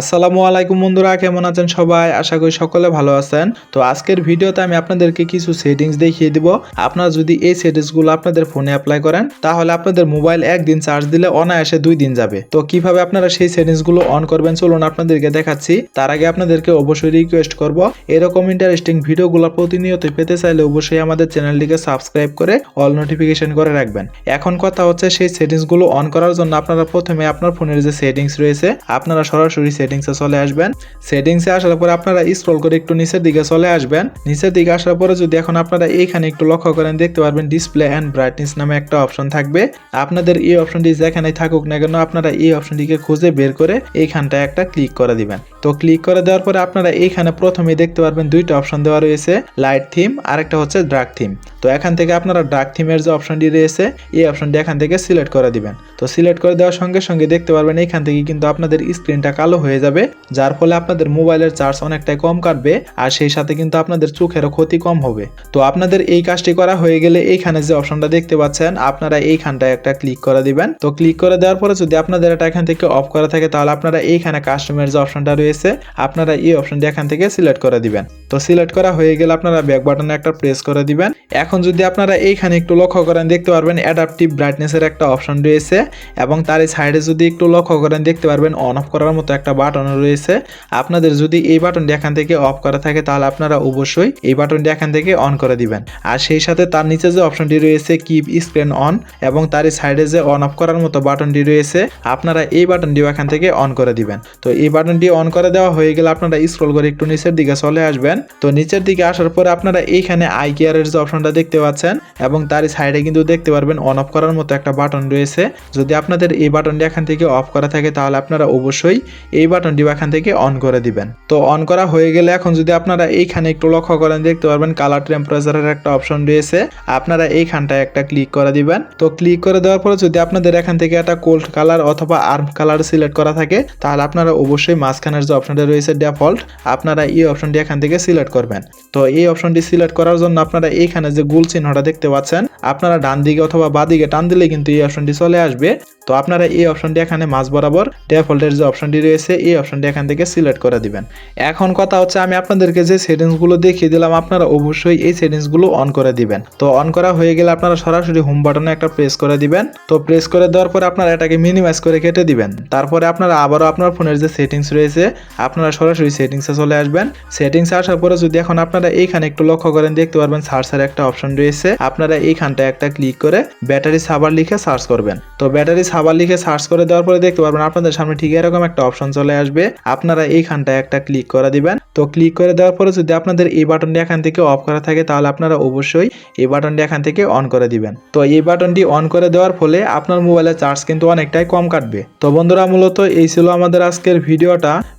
আসসালামু আলাইকুম বন্ধুরা, কেমন আছেন সবাই? আশা করি সকলে ভালো আছেন। তো আজকের ভিডিওতে আমি আপনাদেরকে কিছু সেটিংস দেখিয়ে দিব। আপনারা যদি এই সেটিংসগুলো আপনাদের ফোনে অ্যাপ্লাই করেন, তাহলে আপনাদের মোবাইল একদিন চার্জ দিলে অনায়াসে দুই দিন যাবে। তো কীভাবে আপনারা সেই সেটিংসগুলো অন করবেন, চলুন আপনাদেরকে দেখাচ্ছি। তার আগে আপনাদেরকে অবশ্যই রিকোয়েস্ট করব, এরকম ইন্টারেস্টিং ভিডিওগুলো প্রতিনিয়ত পেতে চাইলে অবশ্যই আমাদের চ্যানেলটিকে সাবস্ক্রাইব করে অল নোটিফিকেশন করে রাখবেন। এখন কথা হচ্ছে, সেই সেটিংসগুলো অন করার জন্য আপনারা প্রথমে আপনার ফোনের যে সেটিংস রয়েছে, আপনারা সরাসরি সেটিংসে চলে আসবেন। সেটিংসে আসার পরে আপনারা স্ক্রল করে একটু নিচের দিকে চলে আসবেন। নিচের দিকে আসার পরে যদি এখন আপনারা এইখানে একটু লক্ষ্য করেন, দেখতে পারবেন ডিসপ্লে অ্যান্ড ব্রাইটনেস নামে একটা অপশন থাকবে। আপনাদের এই অপশনটি যেখানে থাকুক না কেন, আপনারা এই অপশনটিকে খুঁজে বের করে এইখানটায় একটা ক্লিক করে দিবেন। তো ক্লিক করে দেওয়ার পরে আপনারা এইখানে প্রথমে দেখতে পারবেন দুইটা অপশন দেওয়া রয়েছে লাইট থিম আর একটা হচ্ছে ড্রাগ থিম তো এখান থেকে আপনারা ড্রাগ থিমের যে অপশনটি রয়েছে, এই অপশনটি এখান থেকে সিলেক্ট করে দিবেন। তো সিলেক্ট করে দেওয়ার সঙ্গে সঙ্গে দেখতে পারবেন এখান থেকে কিন্তু আপনাদের স্ক্রিনটা কালো হয়ে যাবে, যার ফলে আপনাদের মোবাইলের চার্জ অনেকটাই কম কাটবে আর সেই সাথে কিন্তু আপনাদের চোখেরও ক্ষতি কম হবে। তো আপনাদের এই কাজটি করা হয়ে গেলে এইখানে যে অপশনটা দেখতে পাচ্ছেন, আপনারা এইখানটায় একটা ক্লিক করে দিবেন। তো ক্লিক করে দেওয়ার পরে যদি আপনাদের এটা এখান থেকে অফ করা থাকে, তাহলে আপনারা এইখানে কাস্টমার যে অপশনটা রয়েছে আপনারা এই অপশনটি এখান থেকে সিলেক্ট করে দিবেন। তো সিলেক্ট করা হয়ে গেলে আপনারা ব্যাক বাটনে একটা প্রেস করে দিবেন। এখন যদি আপনারা এইখানে একটু লক্ষ্য করেন, দেখতে পারবেন অ্যাডাপটিভ ব্রাইটনেসের একটা অপশন রয়েছে এবং তার সাইডে যদি একটু লক্ষ্য করেন, দেখতে পারবেন অন অফ করার মতো একটা বাটন রয়েছে। আপনাদের যদি এই বাটনটি এখান থেকে অফ করা থাকে, তাহলে আপনারা অবশ্যই এই বাটনটি এখান থেকে অন করে দিবেন। আর সেই সাথে তার নিচে যে অপশনটি রয়েছে কিপ স্ক্রিন অন এবং তার সাইডে যে অন অফ করার মতো বাটনটি রয়েছে, আপনারা এই বাটনটিও এখান থেকে অন করে দিবেন। তো এই বাটনটি অন করে দেওয়া হয়ে গেলে আপনারা স্ক্রল করে একটু নিচের দিকে চলে আসবেন। তো নিচের দিকে আসার পরে আপনারা এইখানে আই কেয়ারের যে অপশনটা দেখতে পাচ্ছেন এবং তার সাইডে কিন্তু দেখতে পারবেন অন অফ করার মতো একটা বাটন রয়েছে। যদি আপনাদের এই বাটনটি এখান থেকে অফ করা থাকে তাহলে আপনারা অবশ্যই এই বাটনটি এখান থেকে অন করে দিবেন। তো অন করা হয়ে গেলে এখন যদি আপনারা এইখানে একটু লক্ষ্য করেন দেখতে পারবেন কালার টেম্পারেচারের একটা অপশন রয়েছে। আপনারা এইখানটায় একটা ক্লিক করে দিবেন। তো ক্লিক করে দেওয়ার পরে যদি আপনাদের এখান থেকে একটা কোল্ড কালার অথবা আর্ম কালার সিলেক্ট করা থাকে তাহলে আপনারা অবশ্যই মাঝখানের যে অপশনটা রয়েছে ডিফল্ট আপনারা এই অপশনটি এখান থেকে সিলেক্ট করবেন। তো এই অপশনটি সিলেক্ট করার জন্য আপনারা এইখানে যে গুল চিহ্নটা দেখতে পাচ্ছেন, আপনারা ডান দিকে অথবা বাঁ দিকে টান দিলে কিন্তু এই অপশনটি চলে আসবে। তো আপনারা এই অপশনটি এখানে মাঝ বরাবর ডিফল্টের যে অপশনটি রয়েছে, এই অপশনটি এখান থেকে সিলেক্ট করে দিবেন। এখন কথা হচ্ছে, আমি আপনাদেরকে যে সেটিংসগুলো দেখিয়ে দিলাম, আপনারা অবশ্যই এই সেটিংসগুলো অন করে দিবেন। তো অন করা হয়ে গেলে আপনারা সরাসরি হোম বাটনে একটা প্রেস করে দিবেন। তো প্রেস করে দেওয়ার পরে আপনারা এটাকে মিনিমাইজ করে কেটে দিবেন। তারপরে আপনারা আবারও আপনার ফোনের যে সেটিংস রয়েছে আপনারা সরাসরি সেটিংসে চলে আসবেন। সেটিংসে আসার পরে যদি এখন আপনারা এইখানে একটু লক্ষ্য করেন, দেখতে পারবেন সার্চের একটা অপশন রয়েছে। আপনারা এইখানটায় একটা ক্লিক করে ব্যাটারি সাবার লিখে সার্চ করবেন। তো ব্যাটারি সাবার লিখে সার্চ করে দেওয়ার পরে দেখতে পারবেন আপনাদের সামনে ঠিক এরকম একটা অপশন চলে আসবে। আপনারা এইখানটায় একটা ক্লিক করে দিবেন। তো ক্লিক করে দেওয়ার পরে যদি আপনাদের এই বাটনটি এখান থেকে অফ করা থাকে, তাহলে আপনারা অবশ্যই এই বাটনটি এখান থেকে অন করে দিবেন। তো এই বাটনটি অন করে দেওয়ার ফলে আপনার মোবাইলের চার্জ কিন্তু অনেকটাই কম কাটবে। তো বন্ধুরা, মূলত এই ছিল আমাদের আজকের ভিডিওটা।